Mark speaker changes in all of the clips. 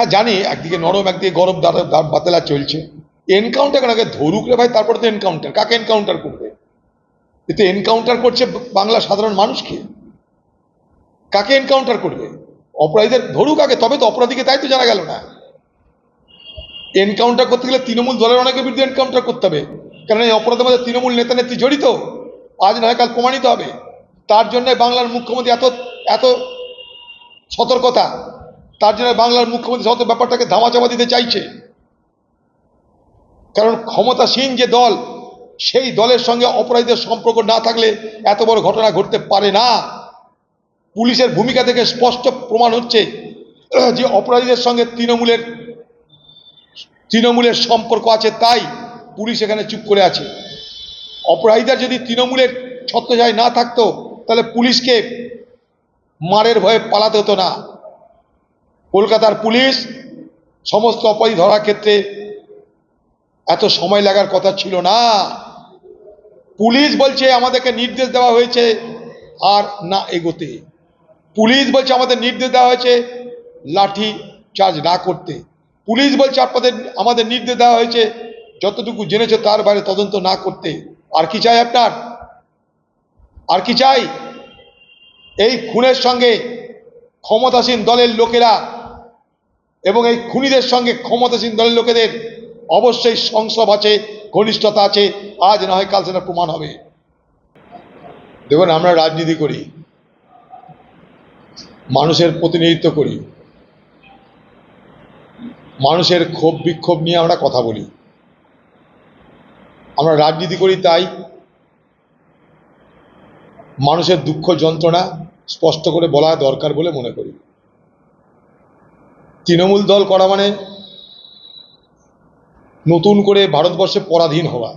Speaker 1: হ্যাঁ জানি, একদিকে নরম, একদিকে গরম বাতেলা চলছে। এনকাউন্টার আগে ধরুক রে ভাই, তারপরে তো এনকাউন্টার কাকে এনকাউন্টার করবে? এতে এনকাউন্টার করছে বাংলা সাধারণ মানুষকে। কাকে এনকাউন্টার করবে? অপরাধীদের ধরুক আগে, তবে তো অপরাধীকে তাই তো জানা গেল না। এনকাউন্টার করতে গেলে তৃণমূল দলের অনেকের বিরুদ্ধে এনকাউন্টার করতে হবে। কারণ এই অপরাধের মধ্যে তৃণমূল নেতা নেত্রী জড়িত। আজ নয়, কাল প্রমাণিত হবে। তার জন্য বাংলার মুখ্যমন্ত্রী এত এত সতর্কতা। তার জন্য বাংলার মুখ্যমন্ত্রী সমস্ত ব্যাপারটাকে ধামাচাপা দিতে চাইছে। কারণ ক্ষমতাসীন যে দল, সেই দলের সঙ্গে অপরাধীদের সম্পর্ক না থাকলে এত বড় ঘটনা ঘটতে পারে না। পুলিশের ভূমিকা থেকে স্পষ্ট প্রমাণ হচ্ছে যে অপরাধীদের সঙ্গে তৃণমূলের তৃণমূলের সম্পর্ক আছে তাই পুলিশ এখানে চুপ করে আছে। অপরাধীরা যদি তৃণমূলের ছত্রছায় না থাকতো, তাহলে পুলিশকে মারের ভয়ে পালাতে হতো না। কলকাতার পুলিশ সমস্ত অপরাধী ধরার ক্ষেত্রে এত সময় লাগার কথা ছিল না। পুলিশ বলছে আমাদেরকে নির্দেশ দেওয়া হয়েছে আর না এগোতে। পুলিশ বলছে আমাদের নির্দেশ দেওয়া হয়েছে লাঠি চার্জ না করতে। পুলিশ বলছে আপনাদের, আমাদের নির্দেশ দেওয়া হয়েছে যতটুকু জেনেছে তার বাইরে তদন্ত না করতে। আর কি চাই আপনার? আর কি চাই? এই খুনের সঙ্গে ক্ষমতাসীন দলের লোকেরা এবং এই খুনিদের সঙ্গে ক্ষমতাসীন দলের লোকেদের অবশ্যই সংসব আছে, ঘনিষ্ঠতা আছে। আজ না হয় কাল সেটা প্রমাণ হবে। দেখুন, আমরা রাজনীতি করি, মানুষের প্রতিনিধিত্ব করি, মানুষের ক্ষোভ বিক্ষোভ নিয়ে আমরা কথা বলি। আমরা রাজনীতি করি তাই মানুষের দুঃখ যন্ত্রণা স্পষ্ট করে বলা দরকার বলে মনে করি। তৃণমূল দল করা মানে নতুন করে ভারতবর্ষে পরাধীন হওয়া।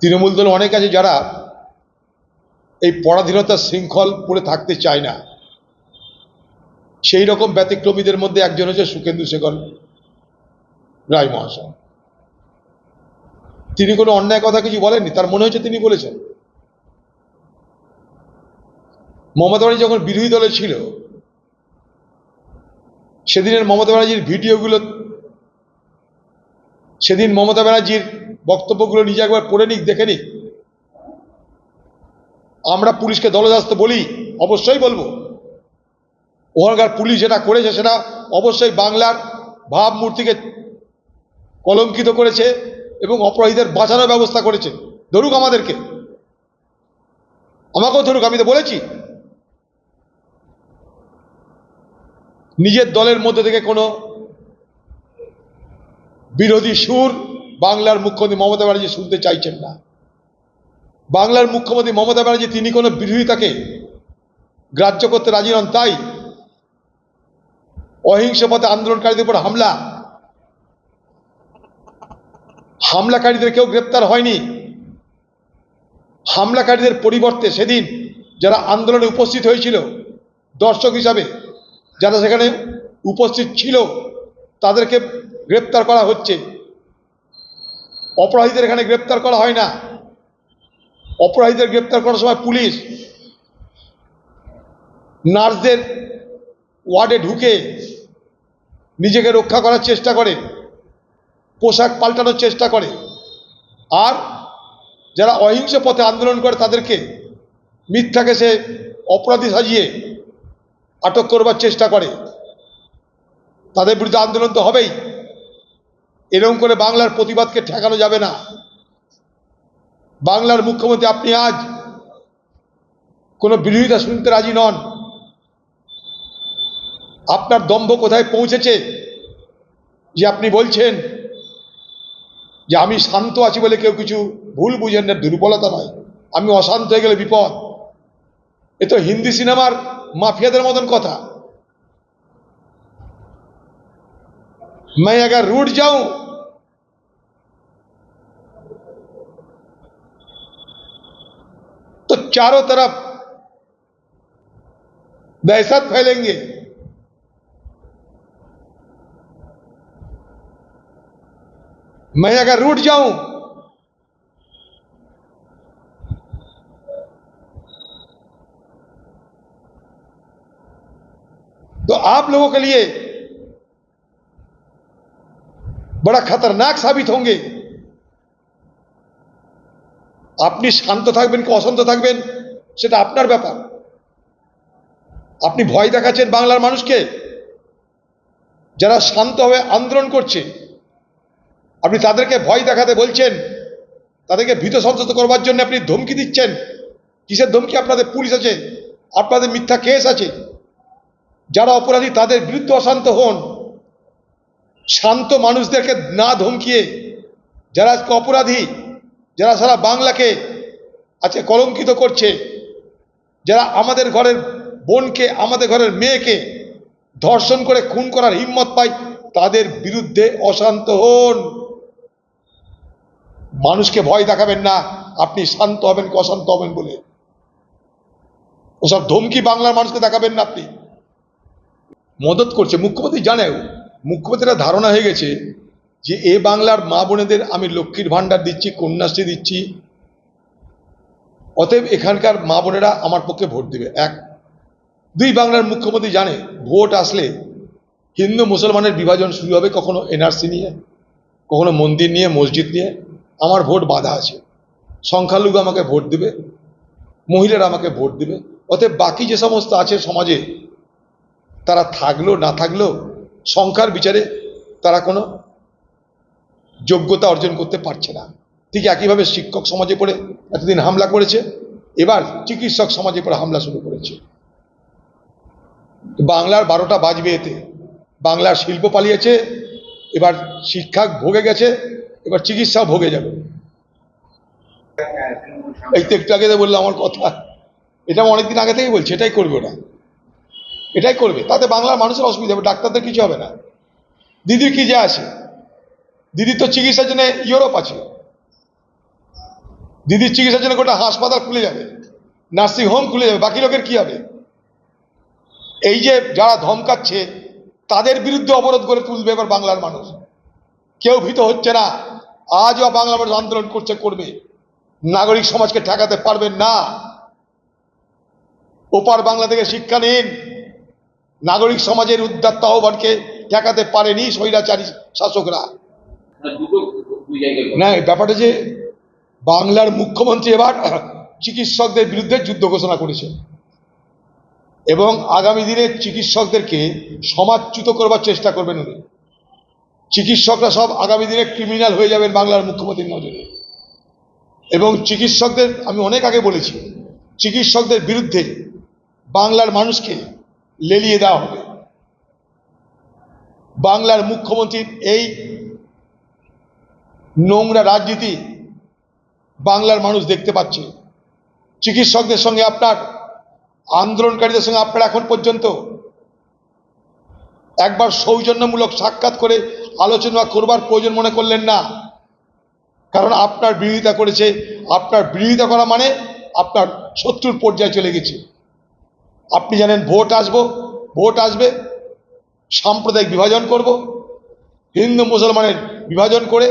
Speaker 1: তৃণমূল দল অনেক আছে যারা এই পরাধীনতার শৃঙ্খল পড়ে থাকতে চায় না। সেই রকম ব্যতিক্রমীদের মধ্যে একজন হচ্ছে সুকেন্দু শেখর রায় মহাশয়। তিনি কোনো অন্যায় কথা কিছু বলেননি? তার মনে হচ্ছে তিনি বলেছেন। মমতা ব্যানার্জি যখন বিরোধী দলে ছিল, সেদিনের মমতা ব্যানার্জির ভিডিওগুলো, সেদিন মমতা ব্যানার্জির বক্তব্যগুলো নিজে একবার পড়ে নিক, দেখে নিক। আমরা পুলিশকে দলদাস্ত বলি, অবশ্যই বলব। ওখানকার পুলিশ যেটা করেছে সেটা অবশ্যই বাংলার ভাবমূর্তিকে কলঙ্কিত করেছে এবং অপরাধীদের বাঁচানোর ব্যবস্থা করেছে। ধরুক আমাদেরকে। আমাকেও ধরুক, আমি তো বলেছি। নিজের দলের মধ্যে থেকে কোনো বিরোধী সুর বাংলার মুখ্যমন্ত্রী মমতা ব্যানার্জি শুনতে চাইছেন না। বাংলার মুখ্যমন্ত্রী মমতা ব্যানার্জি, তিনি কোনো বিরোধিতাকে গ্রাহ্য করতে রাজি নন, তাই অহিংস পথে আন্দোলনকারীদের উপর হামলা। হামলাকারীদের কেউ গ্রেপ্তার হয়নি। হামলাকারীদের পরিবর্তে সেদিন যারা আন্দোলনে উপস্থিত হয়েছিল, দর্শক হিসাবে যারা সেখানে উপস্থিত ছিল, তাদেরকে গ্রেপ্তার করা হচ্ছে। অপরাধীদের এখানে গ্রেপ্তার করা হয় না। অপরাধীদের গ্রেপ্তার করার সময় পুলিশ নার্সদের ওয়ার্ডে ঢুকে নিজেকে রক্ষা করার চেষ্টা করে, পোশাক পাল্টানোর চেষ্টা করে। আর যারা অহিংস পথে আন্দোলন করে, তাদেরকে মিথ্যাকে সে অপরাধী সাজিয়ে আটক করবার চেষ্টা করে। তাদের বিরুদ্ধে আন্দোলন তো হবেই। এরকম করে বাংলার প্রতিবাদকে ঠেকানো যাবে না। বাংলার মুখ্যমন্ত্রী আপনি আজ কোনো বিরোধিতা শুনতে রাজি নন। আপনার দম্ভ কোথায় পৌঁছেছে? যে আপনি বলছেন যে আমি শান্ত আছি বলে কেউ কিছু ভুল বুঝেন না, দুর্বলতা নয়। আমি অশান্ত হয়ে গেলে বিপদ। এ তো হিন্দি সিনেমার মাফিয়াদের মতন কথা मैं अगर रूठ जाऊं तो चारों तरफ दहशत फैलेंगे मैं अगर रूठ जाऊं लोगों के लिए बड़ा खतरनाक साबित होंगे আপনি শান্ত থাকবেন কি অশান্ত থাকবেন সেটা আপনার ব্যাপার আপনি ভয় দেখাচ্ছেন বাংলার মানুষকে যারা শান্তভাবে আন্দোলন করছে আপনি তাদেরকে ভয় দেখাতে বলছেন তাদেরকে ভীত সন্তত করবার জন্য আপনি ধমকি দিচ্ছেন কিসের ধমকি আপনাদের পুলিশ আছে আপনাদের মিথ্যা কেস আছে যারা অপরাধী, তাদের বিরুদ্ধে অশান্ত হন। শান্ত মানুষদেরকে না ধমকিয়ে, যারা আজকে অপরাধী, যারা সারা বাংলাকে আজকে কলঙ্কিত করছে, যারা আমাদের ঘরের বোনকে, আমাদের ঘরের মেয়েকে ধর্ষণ করে, খুন করার হিম্মত পায়, তাদের বিরুদ্ধে অশান্ত হন। মানুষকে ভয় দেখাবেন না, আপনি শান্ত হবেন কি অশান্ত হবেন বলে। ওসব ধমকি বাংলার মানুষকে দেখাবেন না আপনি। মদত করছে। মুখ্যমন্ত্রী জানেও মুখ্যমন্ত্রীর ধারণা হয়ে গেছে যে এ বাংলার মা বোনেদের আমি লক্ষ্মীর ভাণ্ডার দিচ্ছি, কন্যাশ্রী দিচ্ছি। অতএব এখানকার মা বোনেরা আমার পক্ষে ভোট দেবে। এক। দুই, বাংলার মুখ্যমন্ত্রী জানে, ভোট আসলে হিন্দু মুসলমানের বিভাজন শুরু হবে কখনো এনআরসি নিয়ে, কখনো মন্দির নিয়ে, মসজিদ নিয়ে। আমার ভোট বাধা আছে। সংখ্যালঘু আমাকে ভোট দেবে, মহিলারা আমাকে ভোট দেবে। অতএব বাকি যে সমস্ত আছে সমাজে তারা থাকল, না থাকলেও সংখ্যার বিচারে তারা কোনো যোগ্যতা অর্জন করতে পারছে না। ঠিক একইভাবে শিক্ষক সমাজে পড়ে এতদিন হামলা করেছে, এবার চিকিৎসক সমাজে পড়ে হামলা শুরু করেছে। বাংলার বারোটা বাজবে এতে। বাংলার শিল্প পালিয়েছে, এবার শিক্ষা ভোগে গেছে, এবার চিকিৎসা ভোগে যাবে। এই তো একটু আগে তো বললাম আমার কথা, এটা অনেকদিন আগে থেকেই বলছি, এটাই করবে ওরা এটাই করবে। তাতে বাংলার মানুষের অসুবিধা হবে, ডাক্তারদের কিছু হবে না। দিদির কি যে আছে? দিদির তো চিকিৎসার জন্য ইউরোপ আছে। দিদির চিকিৎসার জন্য গোটা হাসপাতাল খুলে যাবে, নার্সিং হোম খুলে যাবে, বাকি লোকের কি হবে? এই যে যারা ধমকাচ্ছে, তাদের বিরুদ্ধে অবরোধ করে তুলবে এবার বাংলার মানুষ। কেউ ভীত হচ্ছে না। আজও বাংলা মানুষ আন্দোলন করছে, করবে। নাগরিক সমাজকে ঠেকাতে পারবেন না। ওপার বাংলা থেকে শিক্ষা নিন। নাগরিক সমাজের উদ্যাত্ত আহ্বানকে ঠেকাতে পারেনি স্বৈরাচারী শাসকরা।
Speaker 2: না
Speaker 1: ব্যাপারটা যে বাংলার মুখ্যমন্ত্রী এবার চিকিৎসকদের বিরুদ্ধে যুদ্ধ ঘোষণা করেছে এবং আগামী দিনে চিকিৎসকদেরকে সমাজচ্যুত করবার চেষ্টা করবেন উনি। চিকিৎসকরা সব আগামী দিনে ক্রিমিনাল হয়ে যাবেন বাংলার মুখ্যমন্ত্রীর নজরে। এবং চিকিৎসকদের, আমি অনেক আগে বলেছি, চিকিৎসকদের বিরুদ্ধে বাংলার মানুষকে লেলিয়ে দেওয়া হবে। বাংলার মুখ্যমন্ত্রীর এই নোংরা রাজনীতি বাংলার মানুষ দেখতে পাচ্ছে। চিকিৎসকদের সঙ্গে আপনার, আন্দোলনকারীদের সঙ্গে আপনার এখন পর্যন্ত একবার সৌজন্যমূলক সাক্ষাৎ করে আলোচনা করবার প্রয়োজন মনে করলেন না। কারণ আপনার বিরোধিতা করেছে, আপনার বিরোধিতা করা মানে আপনার শত্রুর পর্যায়ে চলে গেছে। আপনি জানেন ভোট আসব, ভোট আসবে, সাম্প্রদায়িক বিভাজন করব, হিন্দু মুসলমানের বিভাজন করে,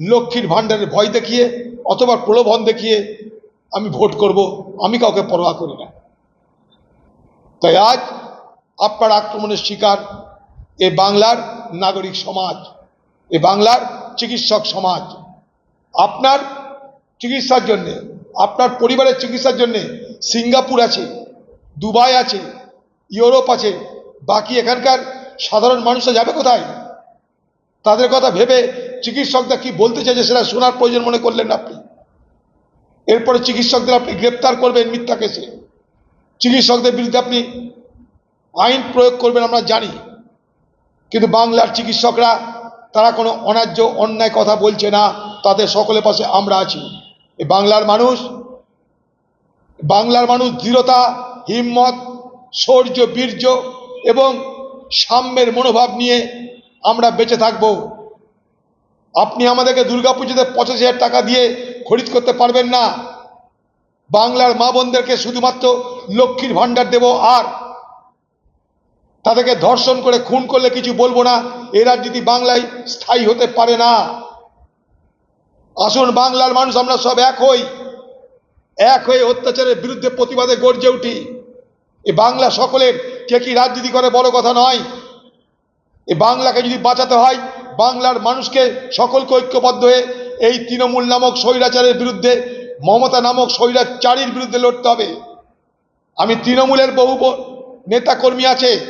Speaker 1: লক্ষ্মীর ভাণ্ডারের ভয় দেখিয়ে, অথবা প্রলোভন দেখিয়ে আমি ভোট করব, আমি কাউকে পরোয়া করি না। তাই আজ আপনার আক্রমণের শিকার এ বাংলার নাগরিক সমাজ, এ বাংলার চিকিৎসক সমাজ। আপনার চিকিৎসার জন্যে, আপনার পরিবারের চিকিৎসার জন্যে সিঙ্গাপুর আছে দুবাই আছে, ইউরোপ আছে, বাকি এখানকার সাধারণ মানুষরা যাবে কোথায়? তাদের কথা ভেবে চিকিৎসকরা কি বলতে চাইছে সেটা শোনার প্রয়োজন মনে করলেন আপনি। এরপরে চিকিৎসকদের আপনি গ্রেপ্তার করবেন মিথ্যা কেসে। চিকিৎসকদের বিরুদ্ধে আপনি আইন প্রয়োগ করবেন আমরা জানি। কিন্তু বাংলার চিকিৎসকরা, তারা কোনো অন্যায্য, অন্যায় কথা বলছে না। তাদের সকলের পাশে আমরা আছি। বাংলার মানুষ বাংলার মানুষ দৃঢ়তা হিম্মত, শৌর্য, বীর্য এবং সাম্যের মনোভাব নিয়ে আমরা বেঁচে থাকব। আপনি আমাদেরকে দুর্গাপুজোতে পঁচাশি হাজার টাকা দিয়ে খরিদ করতে পারবেন না। বাংলার মা বোনদেরকে শুধুমাত্র লক্ষ্মীর ভাণ্ডার দেব আর তাদেরকে ধর্ষণ করে খুন করলে কিছু বলব না। এ রাজনীতি বাংলায় স্থায়ী হতে পারে না। আসুন, বাংলার মানুষ আমরা সব এক হই, এক হয়ে অত্যাচারের বিরুদ্ধে প্রতিবাদে গর্জে উঠি। এ বাংলা সকলের কে কি রাজনীতি করে বড় কথা নয়? এ বাংলাকে যদি বাঁচাতে হয়, বাংলার মানুষকে সকলকে ঐক্যবদ্ধ হয়ে এই তৃণমূল নামক স্বৈরাচারের বিরুদ্ধে, মমতা নামক স্বৈরাচারীর বিরুদ্ধে লড়তে হবে। আমি তৃণমূলের বহু ব- নেতাকর্মী আছে,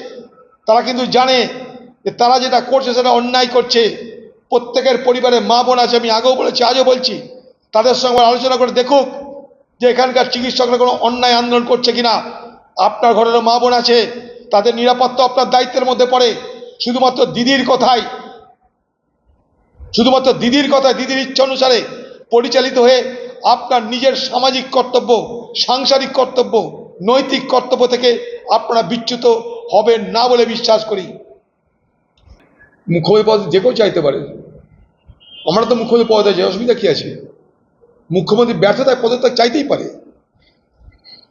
Speaker 1: তারা কিন্তু জানে যে তারা যেটা করছে সেটা অন্যায় করছে। প্রত্যেকের পরিবারে মা বোন আছে, আমি আগেও বলেছি, আজও বলছি। তাদের সঙ্গে আলোচনা করে দেখুক যে এখানকার চিকিৎসকরা কোনো অন্যায় আন্দোলন করছে কিনা। আপনার ঘরেরও মা বোন আছে, তাদের নিরাপত্তা আপনার দায়িত্বের মধ্যে পড়ে। শুধুমাত্র দিদির কথায় শুধুমাত্র দিদির কথায় দিদির ইচ্ছা অনুসারে পরিচালিত হয়ে আপনার নিজের সামাজিক কর্তব্য, সাংসারিক কর্তব্য, নৈতিক কর্তব্য থেকে আপনারা বিচ্যুত হবেন না বলে বিশ্বাস করি। মুখ্যমন্ত্রী পদ যে কেউ চাইতে পারে। আমরা তো মুখ্যমন্ত্রী পদে যে অসুবিধা কী আছে? মুখ্যমন্ত্রী ব্যর্থতায় পদত্যাগ চাইতেই পারে।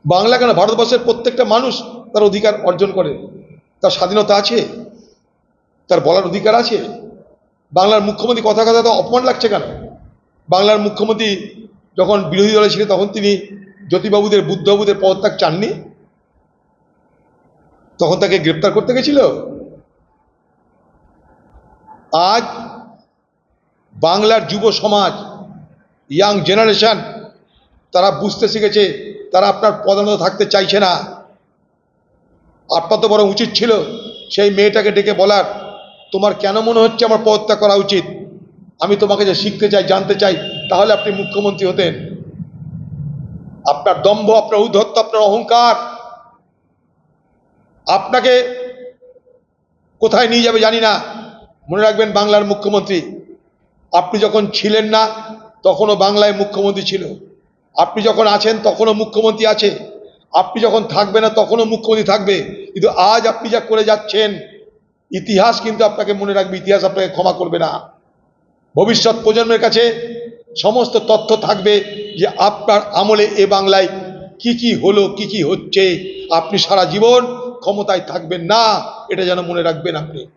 Speaker 1: বাংলা কেন? ভারতবর্ষের প্রত্যেকটা মানুষ তার অধিকার অর্জন করে। তার স্বাধীনতা আছে, তার বলার অধিকার আছে। বাংলার মুখ্যমন্ত্রী কথা কথা তো অপমান লাগছে কেন? বাংলার মুখ্যমন্ত্রী যখন বিরোধী দলে ছিলেন, তখন তিনি জ্যোতিবাবুদের, বুদ্ধবাবুদের পদত্যাগ চাননি? তখন তাকে গ্রেপ্তার করতে গেছিল? আজ বাংলার যুব সমাজ ইয়াং জেনারেশন তারা বুঝতে শিখেছে তারা আপনার পদানত থাকতে চাইছে না। আপনার তো বড় উচিত ছিল সেই মেয়েটাকে ডেকে বলার। তোমার কেন মনে হচ্ছে আমার পদত্যাগ করা উচিত? আমি তোমাকে যে শিখতে চাই, জানতে চাই, তাহলে আপনি মুখ্যমন্ত্রী হতেন। আপনার দম্ভ, আপনার উদ্ধত্ত আপনার অহংকার, আপনাকে কোথায় নিয়ে যাবে জানি না। মনে রাখবেন বাংলার মুখ্যমন্ত্রী। আপনি যখন ছিলেন না, তখনও বাংলায় মুখ্যমন্ত্রী ছিল। আপনি যখন আছেন, তখনও মুখ্যমন্ত্রী আছে। আপনি যখন থাকবে না, তখনও মুখ্যমন্ত্রী থাকবে। কিন্তু আজ আপনি যা করে যাচ্ছেন, ইতিহাস কিন্তু আপনাকে মনে রাখবে, ইতিহাস আপনাকে ক্ষমা করবে না। ভবিষ্যৎ প্রজন্মের কাছে সমস্ত তথ্য থাকবে যে আপনার আমলে এ বাংলায় কি কি হলো, কি কি হচ্ছে। আপনি সারা জীবন ক্ষমতায় থাকবেন না, এটা যেন মনে রাখবেন আপনি।